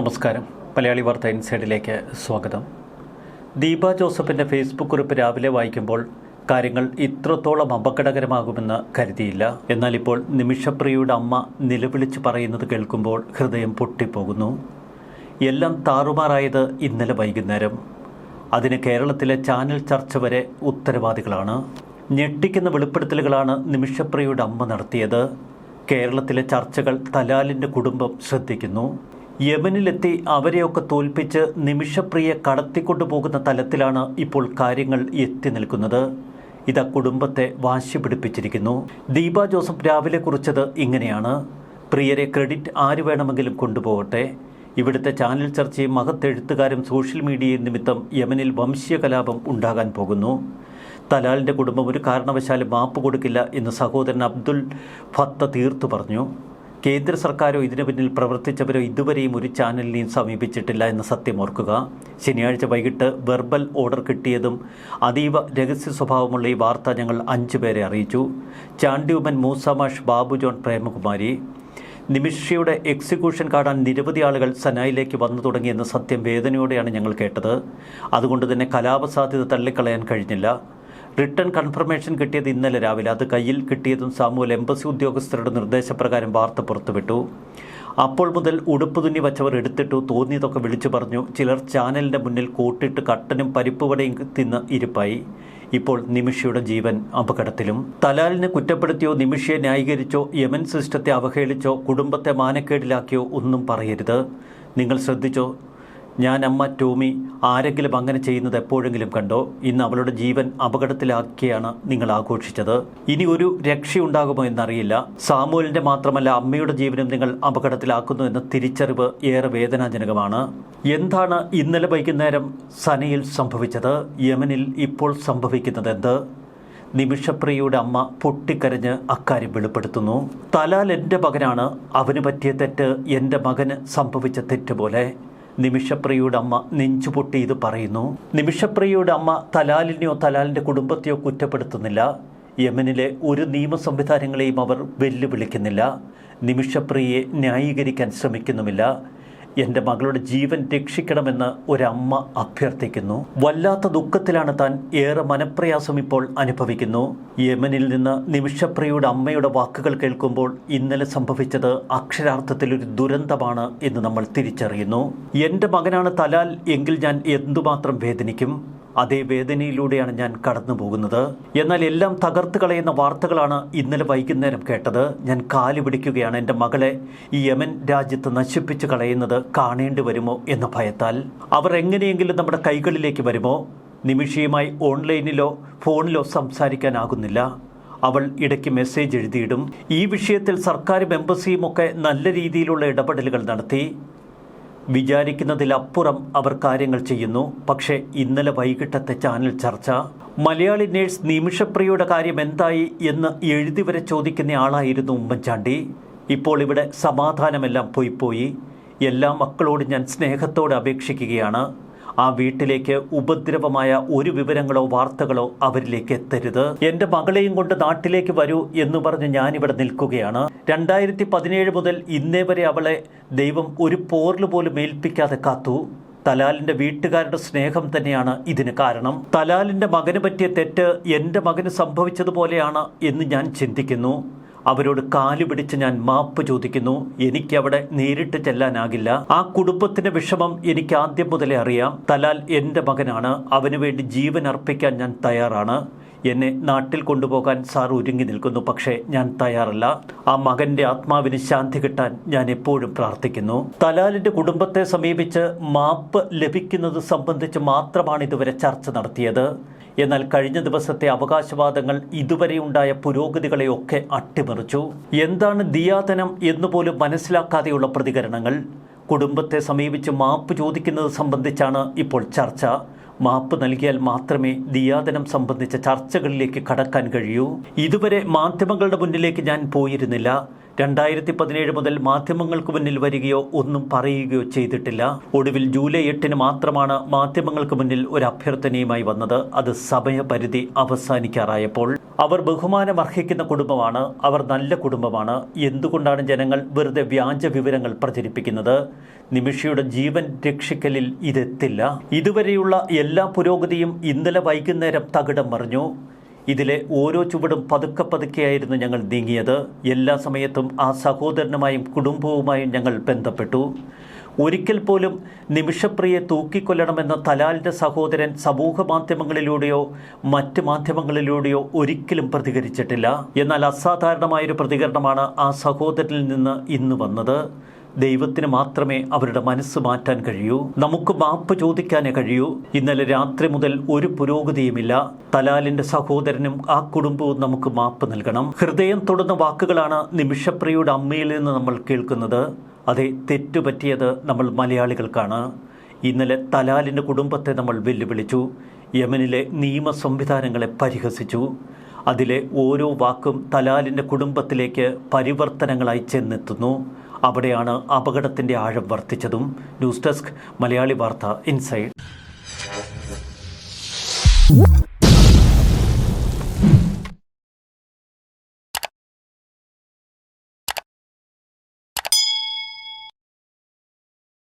നമസ്കാരം. മലയാളി വാർത്ത ഇൻസൈഡിലേക്ക് സ്വാഗതം. ദീപ ജോസഫിന്റെ ഫേസ്ബുക്ക് കുറിപ്പ് രാവിലെ വായിക്കുമ്പോൾ കാര്യങ്ങൾ ഇത്രത്തോളം അപകടകരമാകുമെന്ന് കരുതിയില്ല. എന്നാൽ ഇപ്പോൾ നിമിഷപ്രിയയുടെ അമ്മ നിലവിളിച്ച് പറയുന്നത് കേൾക്കുമ്പോൾ ഹൃദയം പൊട്ടിപ്പോകുന്നു. എല്ലാം താറുമാറായത് ഇന്നലെ വൈകുന്നേരം. അതിന് കേരളത്തിലെ ചാനൽ ചർച്ച വരെ ഉത്തരവാദികളാണ്. ഞെട്ടിക്കുന്ന വെളിപ്പെടുത്തലുകളാണ് നിമിഷപ്രിയയുടെ അമ്മ നടത്തിയത്. കേരളത്തിലെ ചർച്ചകൾ തലാലിന്റെ കുടുംബം ശ്രദ്ധിക്കുന്നു. യമനിലെത്തി അവരെയൊക്കെ തോൽപ്പിച്ച് നിമിഷപ്രിയെ കടത്തിക്കൊണ്ടുപോകുന്ന തലത്തിലാണ് ഇപ്പോൾ കാര്യങ്ങൾ എത്തി നിൽക്കുന്നത്. ഇത് കുടുംബത്തെ വാശി പിടിപ്പിച്ചിരിക്കുന്നു. ദീപ ജോസഫ് രാവിലെ കുറിച്ചത് ഇങ്ങനെയാണ്. പ്രിയരെ ക്രെഡിറ്റ് ആര് വേണമെങ്കിലും കൊണ്ടുപോകട്ടെ. ഇവിടുത്തെ ചാനൽ ചർച്ചയും മഹത്തെഴുത്തുകാരും സോഷ്യൽ മീഡിയയും നിമിത്തം യമനിൽ വംശീയ കലാപം ഉണ്ടാകാൻ പോകുന്നു. തലാലിന്റെ കുടുംബം ഒരു കാരണവശാലും മാപ്പ് കൊടുക്കില്ല എന്ന് സഹോദരൻ അബ്ദുൽ ഫത്ത തീർത്തു പറഞ്ഞു. കേന്ദ്ര സർക്കാരോ ഇതിനു പിന്നിൽ പ്രവർത്തിച്ചവരോ ഇതുവരെയും ഒരു ചാനലിനെയും സമീപിച്ചിട്ടില്ല എന്ന് സത്യം ഓർക്കുക. ശനിയാഴ്ച വൈകിട്ട് വെർബൽ ഓർഡർ കിട്ടിയതും അതീവ രഹസ്യ സ്വഭാവമുള്ള ഈ വാർത്ത ഞങ്ങൾ അഞ്ചു പേരെ അറിയിച്ചു. ചാണ്ടിയുമൻ മൂസമാഷ് ബാബു ജോൺ പ്രേമകുമാരി. നിമിഷയുടെ എക്സിക്യൂഷൻ കാണാൻ നിരവധി ആളുകൾ സനായിലേക്ക് വന്നു തുടങ്ങിയെന്ന സത്യം വേദനയോടെയാണ് ഞങ്ങൾ കേട്ടത്. അതുകൊണ്ട് തന്നെ കലാപസാധ്യത തള്ളിക്കളയാൻ കഴിഞ്ഞില്ല. റിട്ടേൺ കൺഫർമേഷൻ കിട്ടിയത് ഇന്നലെ രാവിലെ. അത് കയ്യിൽ കിട്ടിയതും സാമൂഹ്യ എംബസി ഉദ്യോഗസ്ഥരുടെ നിർദ്ദേശപ്രകാരം വാർത്ത പുറത്തുവിട്ടു. അപ്പോൾ മുതൽ ഉടുപ്പ് തുന്നി വച്ചവർ എടുത്തിട്ടു തോന്നിയതൊക്കെ വിളിച്ചു പറഞ്ഞു. ചിലർ ചാനലിന്റെ മുന്നിൽ കൂട്ടിട്ട് കട്ടനും പരിപ്പുവടയും തിന്ന് ഇരിപ്പായി. ഇപ്പോൾ നിമിഷയുടെ ജീവൻ അപകടത്തിലും. തലാലിനെ കുറ്റപ്പെടുത്തിയോ നിമിഷയെ ന്യായീകരിച്ചോ യമൻ സിസ്റ്റത്തെ അവഹേളിച്ചോ കുടുംബത്തെ മാനക്കേടിലാക്കിയോ ഒന്നും പറയരുത്. നിങ്ങൾ ശ്രദ്ധിച്ചോ ഞാൻ അമ്മ ടോമി ആരെങ്കിലും അങ്ങനെ ചെയ്യുന്നത് എപ്പോഴെങ്കിലും കണ്ടോ? ഇന്ന് അവളുടെ ജീവൻ അപകടത്തിലാക്കിയാണ് നിങ്ങൾ ആഘോഷിച്ചത്. ഇനി ഒരു രക്ഷയുണ്ടാകുമോ എന്നറിയില്ല. സാമൂലിന്റെ മാത്രമല്ല അമ്മയുടെ ജീവനും നിങ്ങൾ അപകടത്തിലാക്കുന്നു എന്ന തിരിച്ചറിവ് ഏറെ വേദനാജനകമാണ്. എന്താണ് ഇന്നലെ വൈകുന്നേരം സനയിൽ സംഭവിച്ചത്? യമനിൽ ഇപ്പോൾ സംഭവിക്കുന്നത് എന്ത്? നിമിഷപ്രിയയുടെ അമ്മ പൊട്ടിക്കരഞ്ഞ് അക്കാര്യം വെളിപ്പെടുത്തുന്നു. തലാൽ എന്റെ മകനാണ്. അവന് പറ്റിയ തെറ്റ് എന്റെ മകന് സംഭവിച്ച തെറ്റ് പോലെ. നിമിഷപ്രിയയുടെ അമ്മ നെഞ്ചുപൊട്ടി ഇത് പറയുന്നു. നിമിഷപ്രിയയുടെ അമ്മ തലാലിനെയോ തലാലിന്റെ കുടുംബത്തെയോ കുറ്റപ്പെടുത്തുന്നില്ല. യമനിലെ ഒരു നിയമ സംവിധാനങ്ങളെയും അവർ വെല്ലുവിളിക്കുന്നില്ല. നിമിഷപ്രിയയെ ന്യായീകരിക്കാൻ ശ്രമിക്കുന്നുമില്ല. എന്റെ മകളുടെ ജീവൻ രക്ഷിക്കണമെന്ന് ഒരമ്മ അഭ്യർത്ഥിക്കുന്നു. വല്ലാത്ത ദുഃഖത്തിലാണ് താൻ ഏറെ മനപ്രയാസം ഇപ്പോൾ അനുഭവിക്കുന്നു. യമനിൽ നിന്ന് നിമിഷപ്രിയയുടെ അമ്മയുടെ വാക്കുകൾ കേൾക്കുമ്പോൾ ഇന്നലെ സംഭവിച്ചത് അക്ഷരാർത്ഥത്തിൽ ഒരു ദുരന്തമാണ് എന്ന് നമ്മൾ തിരിച്ചറിയുന്നു. എന്റെ മകനാണ് തലാൽ എങ്കിൽ ഞാൻ എന്തുമാത്രം വേദനിക്കും? അതേ വേദനയിലൂടെയാണ് ഞാൻ കടന്നു പോകുന്നത് എന്നാൽ എല്ലാം തകർത്ത് കളയുന്ന വാർത്തകളാണ് ഇന്നലെ വൈകുന്നേരം കേട്ടത്. ഞാൻ കാലു പിടിക്കുകയാണ്. എന്റെ മകളെ ഈ യമൻ രാജ്യത്ത് നശിപ്പിച്ച് കളയുന്നത് കാണേണ്ടി വരുമോ എന്ന ഭയത്താൽ. അവർ എങ്ങനെയെങ്കിലും നമ്മുടെ കൈകളിലേക്ക് വരുമോ? നിമിഷയുമായി ഓൺലൈനിലോ ഫോണിലോ സംസാരിക്കാനാകുന്നില്ല. അവൾ ഇടയ്ക്ക് മെസ്സേജ് എഴുതിയിടും. ഈ വിഷയത്തിൽ സർക്കാരും എംബസിയും ഒക്കെ നല്ല രീതിയിലുള്ള ഇടപെടലുകൾ നടത്തി. വിചാരിക്കുന്നതിലപ്പുറം അവർ കാര്യങ്ങൾ ചെയ്യുന്നു. പക്ഷേ ഇന്നലെ വൈകിട്ടത്തെ ചാനൽ ചർച്ച മലയാളി നേഴ്സ് നിമിഷപ്രിയയുടെ കാര്യം എന്തായി എന്ന് എഴുതി വരെ ചോദിക്കുന്ന ആളായിരുന്നു ഉമ്മൻചാണ്ടി. ഇപ്പോൾ ഇവിടെ സമാധാനമെല്ലാം പോയിപ്പോയി പോയി. എല്ലാ മക്കളോട് ഞാൻ സ്നേഹത്തോടെ അപേക്ഷിക്കുകയാണ്. ആ വീട്ടിലേക്ക് ഉപദ്രവമായ ഒരു വിവരങ്ങളോ വാർത്തകളോ അവരിലേക്ക് എത്തരുത്. എന്റെ മകളെയും കൊണ്ട് നാട്ടിലേക്ക് വരൂ എന്ന് പറഞ്ഞ് ഞാനിവിടെ നിൽക്കുകയാണ്. രണ്ടായിരത്തി പതിനേഴ് മുതൽ ഇന്നേ വരെ അവളെ ദൈവം ഒരു പോറിൽ പോലും ഏൽപ്പിക്കാതെ കാത്തു. തലാലിന്റെ വീട്ടുകാരുടെ സ്നേഹം തന്നെയാണ് ഇതിന് കാരണം. തലാലിന്റെ മകന് പറ്റിയ തെറ്റ് എന്റെ മകന് സംഭവിച്ചതുപോലെയാണ് എന്ന് ഞാൻ ചിന്തിക്കുന്നു. അവരോട് കാലു പിടിച്ച് ഞാൻ മാപ്പ് ചോദിക്കുന്നു. എനിക്കവിടെ നേരിട്ട് ചെല്ലാനാകില്ല. ആ കുടുംബത്തിന്റെ വിഷമം എനിക്ക് ആദ്യം മുതലേ അറിയാം. തലാൽ എന്റെ മകനാണ്. അവന് വേണ്ടി ജീവൻ അർപ്പിക്കാൻ ഞാൻ തയ്യാറാണ്. എന്നെ നാട്ടിൽ കൊണ്ടുപോകാൻ സാർ ഒരുങ്ങി നിൽക്കുന്നു. പക്ഷേ ഞാൻ തയ്യാറല്ല. ആ മകന്റെ ആത്മാവിന് ശാന്തി കിട്ടാൻ ഞാൻ എപ്പോഴും പ്രാർത്ഥിക്കുന്നു. തലാലിന്റെ കുടുംബത്തെ സമീപിച്ച് മാപ്പ് ലഭിക്കുന്നത് സംബന്ധിച്ച് മാത്രമാണ് ഇതുവരെ ചർച്ച നടത്തിയത്. എന്നാൽ കഴിഞ്ഞ ദിവസത്തെ അവകാശവാദങ്ങൾ ഇതുവരെയുണ്ടായ പുരോഗതികളെയൊക്കെ അട്ടിമറിച്ചു. എന്താണ് ദിയാതനം എന്നുപോലും മനസ്സിലാക്കാതെയുള്ള പ്രതികരണങ്ങൾ? കുടുംബത്തെ സമീപിച്ച് മാപ്പ് ചോദിക്കുന്നത് സംബന്ധിച്ചാണ് ഇപ്പോൾ ചർച്ച. മാപ്പ് നൽകിയാൽ മാത്രമേ ദിയാതനം സംബന്ധിച്ച ചർച്ചകളിലേക്ക് കടക്കാൻ കഴിയൂ. ഇതുവരെ മാധ്യമങ്ങളുടെ മുന്നിലേക്ക് ഞാൻ പോയിരുന്നില്ല. രണ്ടായിരത്തി പതിനേഴ് മുതൽ മാധ്യമങ്ങൾക്ക് മുന്നിൽ വരികയോ ഒന്നും പറയുകയോ ചെയ്തിട്ടില്ല. ഒടുവിൽ ജൂലൈ എട്ടിന് മാത്രമാണ് മാധ്യമങ്ങൾക്ക് മുന്നിൽ ഒരു അഭ്യർത്ഥനയുമായി വന്നത്. അത് സമയപരിധി അവസാനിക്കാറായപ്പോൾ. അവർ ബഹുമാനം അർഹിക്കുന്ന കുടുംബമാണ്. അവർ നല്ല കുടുംബമാണ്. എന്തുകൊണ്ടാണ് ജനങ്ങൾ വെറുതെ വ്യാജ വിവരങ്ങൾ പ്രചരിപ്പിക്കുന്നത്? നിമിഷയുടെ ജീവൻ രക്ഷിക്കലിൽ ഇതെത്തില്ല. ഇതുവരെയുള്ള എല്ലാ പുരോഗതിയും ഇന്നലെ വൈകുന്നേരം തകിടം മറിഞ്ഞു. ഇതിലെ ഓരോ ചുവടും പതുക്കെ പതുക്കെയായിരുന്നു ഞങ്ങൾ നീങ്ങിയത്. എല്ലാ സമയത്തും ആ സഹോദരനുമായും കുടുംബവുമായും ഞങ്ങൾ ബന്ധപ്പെട്ടു. ഒരിക്കൽ പോലും നിമിഷപ്രിയെ തൂക്കിക്കൊല്ലണമെന്ന തലാലിന്റെ സഹോദരൻ സമൂഹ മാധ്യമങ്ങളിലൂടെയോ മറ്റ് മാധ്യമങ്ങളിലൂടെയോ ഒരിക്കലും പ്രതികരിച്ചിട്ടില്ല. എന്നാൽ അസാധാരണമായൊരു പ്രതികരണമാണ് ആ സഹോദരനിൽ നിന്ന് ഇന്ന് വന്നത്. ദൈവത്തിന് മാത്രമേ അവരുടെ മനസ്സ് മാറ്റാൻ കഴിയൂ. നമുക്ക് മാപ്പ് ചോദിക്കാനേ കഴിയൂ. ഇന്നലെ രാത്രി മുതൽ ഒരു പുരോഗതിയുമില്ല. തലാലിന്റെ സഹോദരനും ആ കുടുംബവും നമുക്ക് മാപ്പ് നൽകണം. ഹൃദയം തൊടുന്ന വാക്കുകളാണ് നിമിഷപ്രിയയുടെ അമ്മയിൽ നിന്ന് നമ്മൾ കേൾക്കുന്നത്. അതെ തെറ്റുപറ്റിയത് നമ്മൾ മലയാളികൾക്കാണ്. ഇന്നലെ തലാലിന്റെ കുടുംബത്തെ നമ്മൾ വെല്ലുവിളിച്ചു. യമനിലെ നിയമ സംവിധാനങ്ങളെ പരിഹസിച്ചു. അതിലെ ഓരോ വാക്കും തലാലിന്റെ കുടുംബത്തിലേക്ക് പരിവർത്തനങ്ങളായി ചെന്നെത്തുന്നു. അവിടെയാണ് അപകടത്തിന്റെ ആഴം വർദ്ധിച്ചതും. ന്യൂസ് ഡെസ്ക് മലയാളി വാർത്ത ഇൻസൈഡ്.